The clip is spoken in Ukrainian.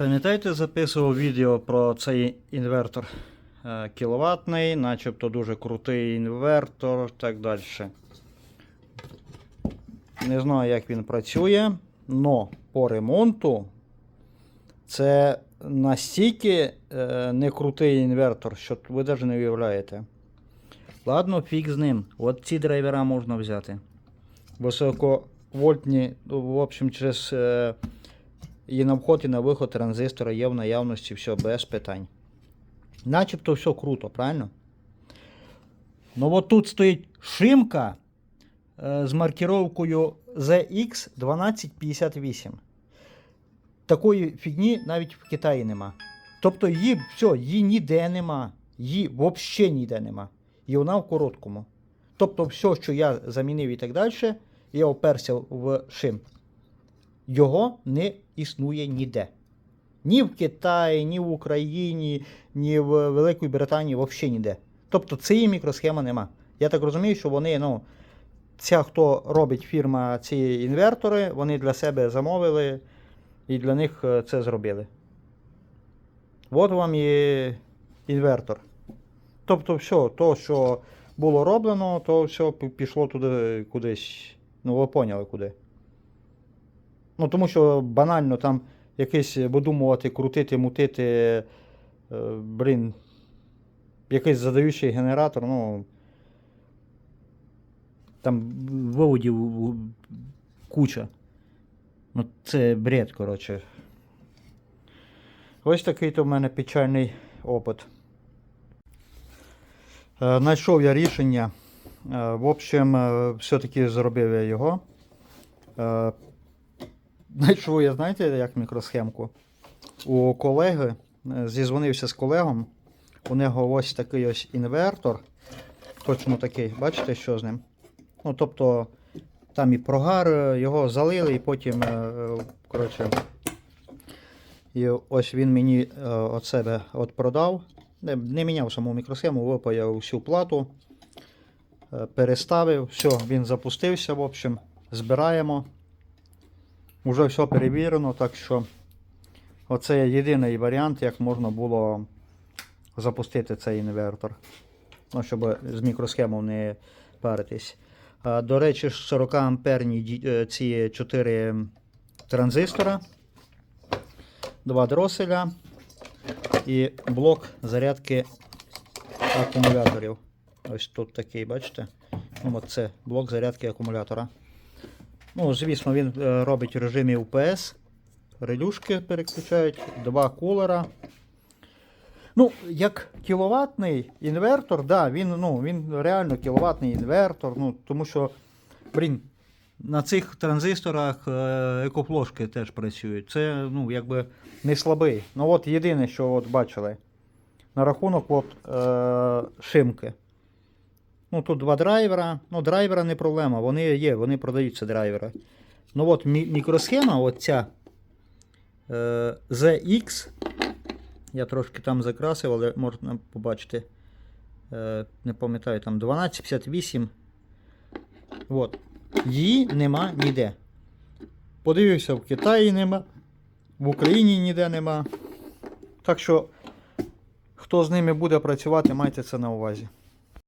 Пам'ятаєте, записував відео про цей інвертор е, кіловатний, начебто дуже крутий інвертор так далі. Не знаю, як він працює, але по ремонту це настільки е, не крутий інвертор, що ви навіть не уявляєте. Ладно, фіг з ним. От ці драйвера можна взяти. Високовольтні, ну, в общем, через. І на вход і на виход транзистора є в наявності все без питань. Начебто все круто, правильно? Ну от тут стоїть шимка е, з маркіровкою ZX1258. Такої фігні навіть в Китаї нема. Тобто її все, її ніде нема. Її взагалі ніде нема. І вона в короткому. Тобто, все, що я замінив і так далі, я оперся в шим його не існує ніде. Ні в Китаї, ні в Україні, ні в Великій Британії, взагалі ніде. Тобто цієї мікросхеми нема. Я так розумію, що вони, ну, ця, хто робить фірма ці інвертори, вони для себе замовили і для них е, це зробили. От вам і інвертор. Тобто, все, то, що було роблено, то все пішло туди кудись. Ну, ви поняли куди. Ну, тому що банально там якийсь видумувати, крутити, мутити, е, блін, якийсь задаючий генератор, ну. Там виводів куча. Ну, це бред, коротше. Ось такий то в мене печальний опит. Е, Знайшов я рішення. Е, В общем, все-таки зробив я його. Знайшов я, знаєте, як мікросхемку. У колеги е, зізвонився з колегом. У нього ось такий ось інвертор. Точно такий. Бачите, що з ним? Ну, тобто, там і прогар, е, його залили, і потім, е, коротше, і ось він мені от себе от продав. Не, не міняв саму мікросхему, випаяв всю плату, переставив, все, він запустився, в общем, збираємо. Уже все перевірено, так що оце єдиний варіант, як можна було запустити цей інвертор. Ну, щоб з мікросхемою не паритись. До речі, 40 амперні е, ці 4 транзистора, два дроселя і блок зарядки акумуляторів. Ось тут такий, бачите? Ну, от це блок зарядки акумулятора. Ну, звісно, він е, робить в режимі UPS. Релюшки переключають, два кулера. Ну, як кіловатний інвертор, да, він, ну, він реально кіловатний інвертор. Ну, тому що, блін, на цих транзисторах е, екофлошки теж працюють. Це ну, якби не слабий. Ну от єдине, що от бачили. На рахунок от, е, шимки. Ну, тут два драйвера. Ну, драйвера не проблема. Вони є, вони продаються драйвери. Ну от мікросхема, от ця е, ZX. Я трошки там закрасив, але можна побачити. Е, не пам'ятаю, там 1258. От. Її нема ніде. Подивився, в Китаї нема, в Україні ніде нема. Так що, хто з ними буде працювати, майте це на увазі.